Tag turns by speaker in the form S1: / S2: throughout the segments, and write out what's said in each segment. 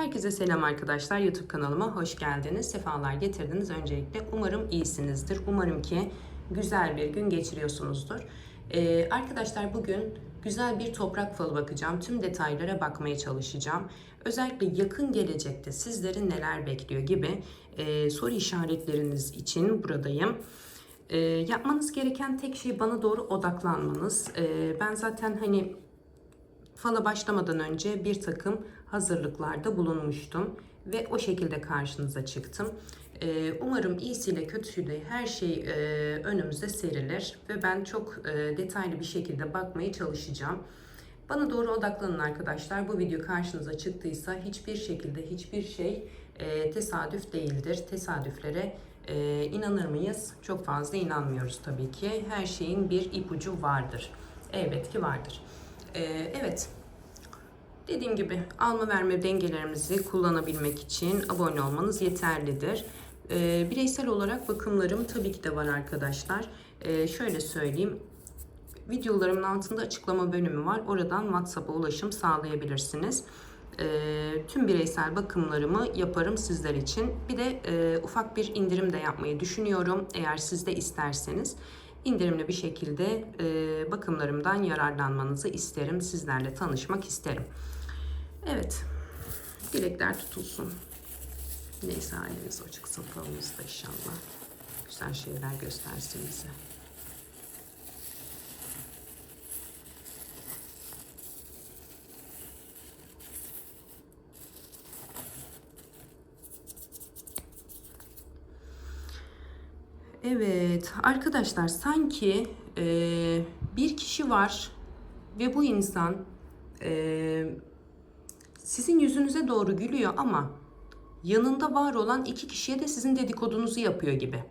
S1: Herkese selam arkadaşlar. YouTube kanalıma hoş geldiniz. Sefalar getirdiniz. Öncelikle umarım iyisinizdir. Umarım ki güzel bir gün geçiriyorsunuzdur. Ee, arkadaşlar bugün güzel bir toprak falı bakacağım. Tüm detaylara bakmaya çalışacağım. Özellikle yakın gelecekte sizleri neler bekliyor gibi e, soru işaretleriniz için buradayım. E, yapmanız gereken tek şey bana doğru odaklanmanız. E, ben zaten hani Fala başlamadan önce bir takım hazırlıklarda bulunmuştum ve o şekilde karşınıza çıktım. Ee, umarım iyisiyle kötüsüyle her şey e, önümüze serilir ve ben çok e, detaylı bir şekilde bakmaya çalışacağım. Bana doğru odaklanın arkadaşlar. Bu video karşınıza çıktıysa hiçbir şekilde hiçbir şey e, tesadüf değildir. Tesadüflere e, inanır mıyız? Çok fazla inanmıyoruz tabii ki. Her şeyin bir ipucu vardır. Elbet ki vardır. Ee, evet. Dediğim gibi alma verme dengelerimizi kullanabilmek için abone olmanız yeterlidir. Ee, bireysel olarak bakımlarım tabii ki de var arkadaşlar. Ee, şöyle söyleyeyim. Videolarımın altında açıklama bölümü var. Oradan WhatsApp'a ulaşım sağlayabilirsiniz. Ee, tüm bireysel bakımlarımı yaparım sizler için. Bir de e, ufak bir indirim de yapmayı düşünüyorum. Eğer siz de isterseniz indirimli bir şekilde e, bakımlarımdan yararlanmanızı isterim. Sizlerle tanışmak isterim. Evet. Dilekler tutulsun. Neyse haliniz o çıksın inşallah. Güzel şeyler göstersin bize. Evet arkadaşlar sanki e, bir kişi var ve bu insan e, sizin yüzünüze doğru gülüyor ama yanında var olan iki kişiye de sizin dedikodunuzu yapıyor gibi.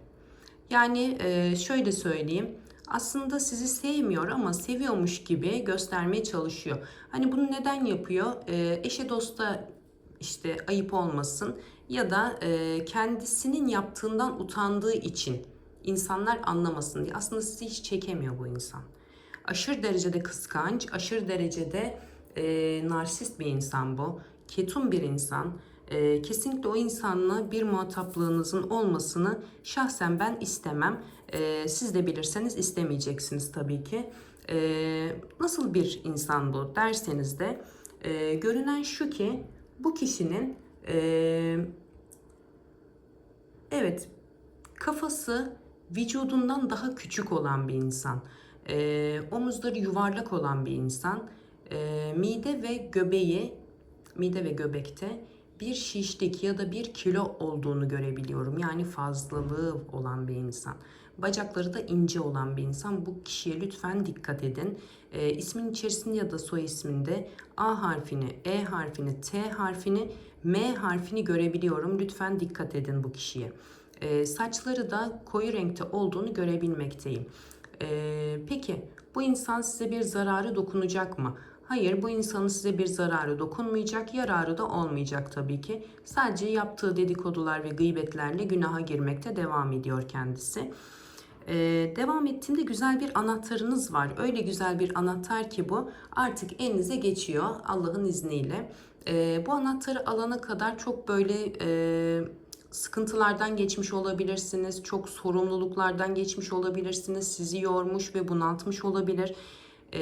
S1: Yani e, şöyle söyleyeyim aslında sizi sevmiyor ama seviyormuş gibi göstermeye çalışıyor. Hani bunu neden yapıyor? E, eşe dosta işte ayıp olmasın ya da e, kendisinin yaptığından utandığı için insanlar anlamasın diye. Aslında sizi hiç çekemiyor bu insan. Aşırı derecede kıskanç, aşırı derecede e, narsist bir insan bu. Ketum bir insan. E, kesinlikle o insanla bir muhataplığınızın olmasını şahsen ben istemem. E, siz de bilirseniz istemeyeceksiniz tabii ki. E, nasıl bir insan bu derseniz de e, görünen şu ki bu kişinin e, evet kafası vücudundan daha küçük olan bir insan. E, omuzları yuvarlak olan bir insan. E, mide ve göbeği, mide ve göbekte bir şişlik ya da bir kilo olduğunu görebiliyorum. Yani fazlalığı olan bir insan. Bacakları da ince olan bir insan. Bu kişiye lütfen dikkat edin. E, ismin içerisinde ya da soy isminde A harfini, E harfini, T harfini, M harfini görebiliyorum. Lütfen dikkat edin bu kişiye. E, saçları da koyu renkte olduğunu görebilmekteyim. E, peki bu insan size bir zararı dokunacak mı? Hayır bu insanın size bir zararı dokunmayacak, yararı da olmayacak tabii ki. Sadece yaptığı dedikodular ve gıybetlerle günaha girmekte devam ediyor kendisi. Ee, devam ettiğinde güzel bir anahtarınız var. Öyle güzel bir anahtar ki bu artık elinize geçiyor Allah'ın izniyle. Ee, bu anahtarı alana kadar çok böyle e, sıkıntılardan geçmiş olabilirsiniz. Çok sorumluluklardan geçmiş olabilirsiniz. Sizi yormuş ve bunaltmış olabilir. Ee,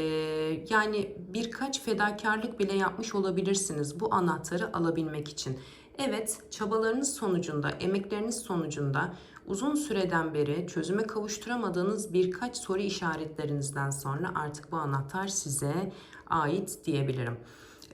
S1: yani birkaç fedakarlık bile yapmış olabilirsiniz bu anahtarı alabilmek için. Evet, çabalarınız sonucunda, emekleriniz sonucunda uzun süreden beri çözüme kavuşturamadığınız birkaç soru işaretlerinizden sonra artık bu anahtar size ait diyebilirim.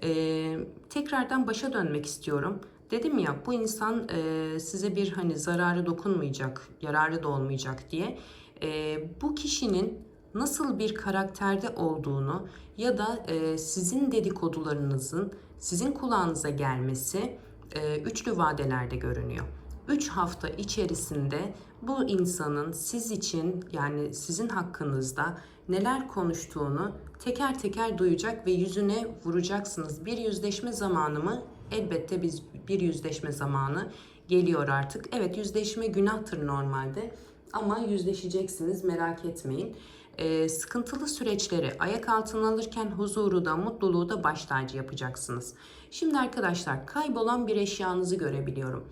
S1: Ee, tekrardan başa dönmek istiyorum. Dedim ya bu insan e, size bir hani zararı dokunmayacak, yararı da olmayacak diye. E, bu kişinin nasıl bir karakterde olduğunu ya da e, sizin dedikodularınızın sizin kulağınıza gelmesi e, üçlü vadelerde görünüyor. 3 hafta içerisinde bu insanın siz için yani sizin hakkınızda neler konuştuğunu teker teker duyacak ve yüzüne vuracaksınız. Bir yüzleşme zamanı mı? Elbette biz bir yüzleşme zamanı geliyor artık. Evet yüzleşme günahtır normalde ama yüzleşeceksiniz merak etmeyin. Ee, sıkıntılı süreçleri ayak altına alırken huzuru da mutluluğu da baş tacı yapacaksınız. Şimdi arkadaşlar kaybolan bir eşyanızı görebiliyorum.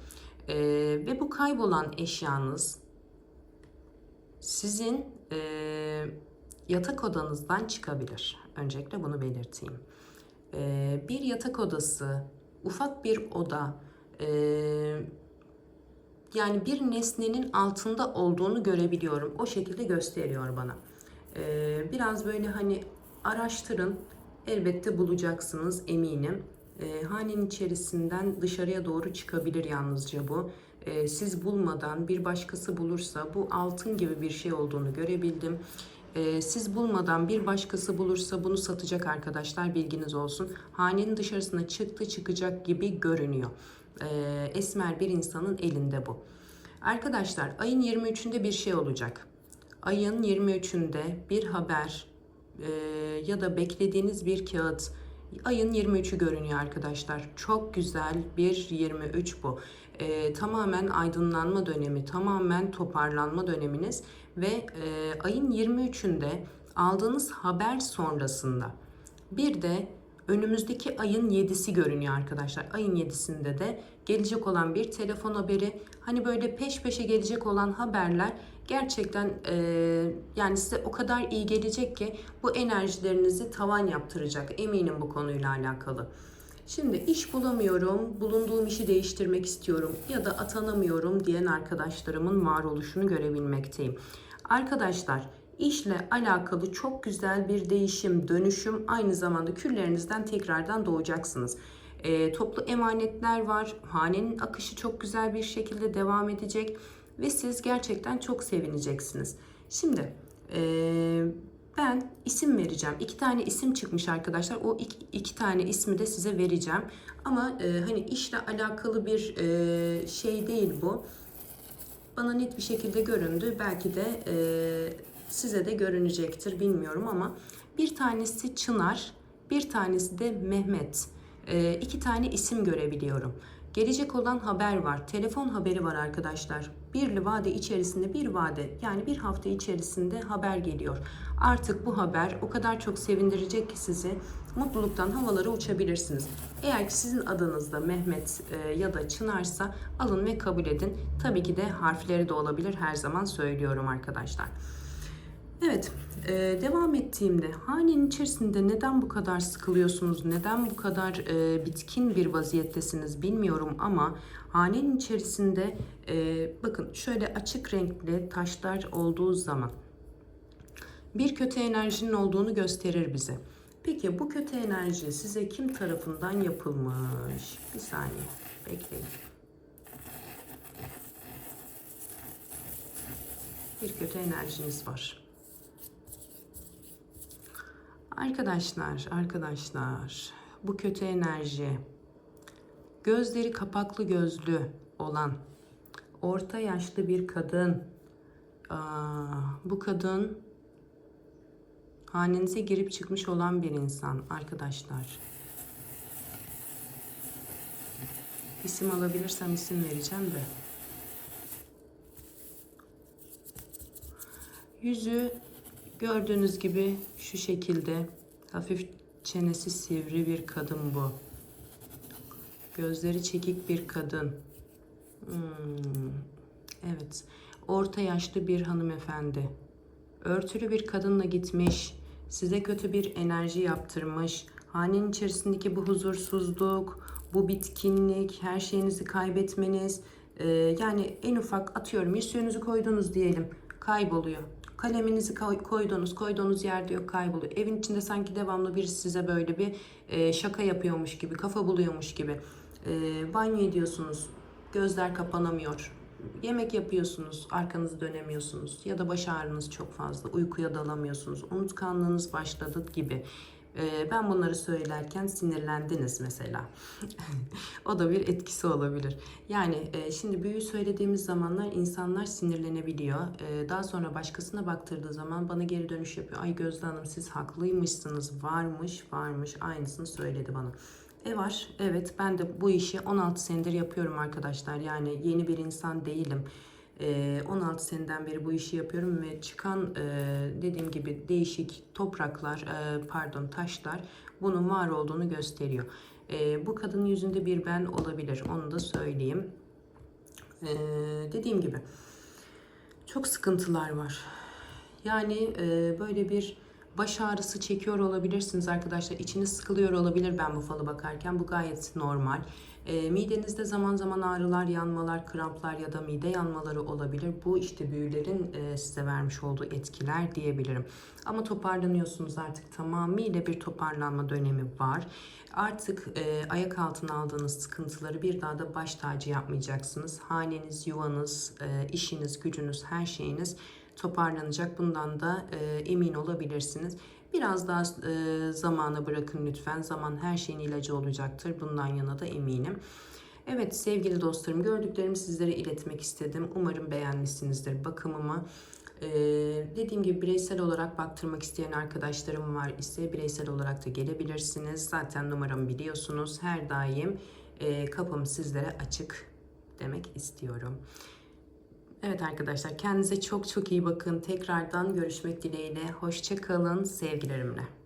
S1: Ee, ve bu kaybolan eşyanız sizin e, yatak odanızdan çıkabilir. Öncelikle bunu belirteyim. Ee, bir yatak odası, ufak bir oda, e, yani bir nesnenin altında olduğunu görebiliyorum. O şekilde gösteriyor bana. Ee, biraz böyle hani araştırın. Elbette bulacaksınız eminim. Ee, hanenin içerisinden dışarıya doğru çıkabilir yalnızca bu. Ee, siz bulmadan bir başkası bulursa bu altın gibi bir şey olduğunu görebildim. Ee, siz bulmadan bir başkası bulursa bunu satacak arkadaşlar bilginiz olsun. Hanenin dışarısına çıktı çıkacak gibi görünüyor. Ee, esmer bir insanın elinde bu. Arkadaşlar ayın 23'ünde bir şey olacak. Ayın 23'ünde bir haber e, ya da beklediğiniz bir kağıt ayın 23'ü görünüyor arkadaşlar. Çok güzel bir 23 bu. E, tamamen aydınlanma dönemi, tamamen toparlanma döneminiz ve e, ayın 23'ünde aldığınız haber sonrasında bir de önümüzdeki ayın 7'si görünüyor arkadaşlar. Ayın 7'sinde de gelecek olan bir telefon haberi. Hani böyle peş peşe gelecek olan haberler gerçekten e, yani size o kadar iyi gelecek ki bu enerjilerinizi tavan yaptıracak. Eminim bu konuyla alakalı. Şimdi iş bulamıyorum, bulunduğum işi değiştirmek istiyorum ya da atanamıyorum diyen arkadaşlarımın varoluşunu görebilmekteyim. Arkadaşlar işle alakalı çok güzel bir değişim, dönüşüm aynı zamanda küllerinizden tekrardan doğacaksınız. E, toplu emanetler var. Hanenin akışı çok güzel bir şekilde devam edecek ve siz gerçekten çok sevineceksiniz. Şimdi e, ben isim vereceğim. İki tane isim çıkmış arkadaşlar. O iki, iki tane ismi de size vereceğim. Ama e, hani işle alakalı bir e, şey değil bu. Bana net bir şekilde göründü. Belki de e, size de görünecektir bilmiyorum ama bir tanesi Çınar, bir tanesi de Mehmet. E, iki tane isim görebiliyorum. Gelecek olan haber var. Telefon haberi var arkadaşlar. Bir vade içerisinde bir vade yani bir hafta içerisinde haber geliyor. Artık bu haber o kadar çok sevindirecek ki sizi mutluluktan havalara uçabilirsiniz. Eğer ki sizin adınızda Mehmet e, ya da Çınar'sa alın ve kabul edin. Tabii ki de harfleri de olabilir her zaman söylüyorum arkadaşlar. Evet, e, devam ettiğimde hanenin içerisinde neden bu kadar sıkılıyorsunuz, neden bu kadar e, bitkin bir vaziyettesiniz bilmiyorum ama hanenin içerisinde e, bakın şöyle açık renkli taşlar olduğu zaman bir kötü enerjinin olduğunu gösterir bize. Peki bu kötü enerji size kim tarafından yapılmış? Bir saniye bekleyin. Bir kötü enerjiniz var. Arkadaşlar, arkadaşlar bu kötü enerji gözleri kapaklı gözlü olan orta yaşlı bir kadın. Aa, bu kadın hanenize girip çıkmış olan bir insan arkadaşlar. İsim alabilirsem isim vereceğim de. Yüzü gördüğünüz gibi şu şekilde hafif çenesi sivri bir kadın bu. Gözleri çekik bir kadın. Hmm, evet. Orta yaşlı bir hanımefendi. Örtülü bir kadınla gitmiş. Size kötü bir enerji yaptırmış. Hanenin içerisindeki bu huzursuzluk, bu bitkinlik, her şeyinizi kaybetmeniz. e, yani en ufak atıyorum yüzüğünüzü koydunuz diyelim kayboluyor. Kaleminizi koy- koydunuz, koyduğunuz yerde yok kayboluyor. Evin içinde sanki devamlı birisi size böyle bir e, şaka yapıyormuş gibi, kafa buluyormuş gibi. E, banyo ediyorsunuz, gözler kapanamıyor. Yemek yapıyorsunuz, arkanızı dönemiyorsunuz ya da baş ağrınız çok fazla, uykuya dalamıyorsunuz, unutkanlığınız başladı gibi. E, ben bunları söylerken sinirlendiniz mesela. o da bir etkisi olabilir. Yani e, şimdi büyü söylediğimiz zamanlar insanlar sinirlenebiliyor. E, daha sonra başkasına baktırdığı zaman bana geri dönüş yapıyor. Ay Gözde Hanım siz haklıymışsınız. Varmış, varmış. Aynısını söyledi bana. E var. Evet ben de bu işi 16 senedir yapıyorum arkadaşlar. Yani yeni bir insan değilim. E, 16 seneden beri bu işi yapıyorum ve çıkan dediğim gibi değişik topraklar, pardon taşlar bunun var olduğunu gösteriyor. Bu kadının yüzünde bir ben olabilir. Onu da söyleyeyim. Dediğim gibi çok sıkıntılar var. Yani böyle bir baş ağrısı çekiyor olabilirsiniz arkadaşlar. İçiniz sıkılıyor olabilir ben bu falı bakarken. Bu gayet normal. E, midenizde zaman zaman ağrılar, yanmalar, kramplar ya da mide yanmaları olabilir. Bu işte büyülerin e, size vermiş olduğu etkiler diyebilirim. Ama toparlanıyorsunuz artık tamamıyla bir toparlanma dönemi var. Artık e, ayak altına aldığınız sıkıntıları bir daha da baş tacı yapmayacaksınız. Haneniz, yuvanız, e, işiniz, gücünüz, her şeyiniz toparlanacak. Bundan da e, emin olabilirsiniz. Biraz daha e, zamana bırakın lütfen. Zaman her şeyin ilacı olacaktır. Bundan yana da eminim. Evet sevgili dostlarım gördüklerimi sizlere iletmek istedim. Umarım beğenmişsinizdir bakımımı. Ee, dediğim gibi bireysel olarak baktırmak isteyen arkadaşlarım var ise bireysel olarak da gelebilirsiniz. Zaten numaramı biliyorsunuz. Her daim e, kapım sizlere açık demek istiyorum. Evet arkadaşlar kendinize çok çok iyi bakın. Tekrardan görüşmek dileğiyle. Hoşça kalın sevgilerimle.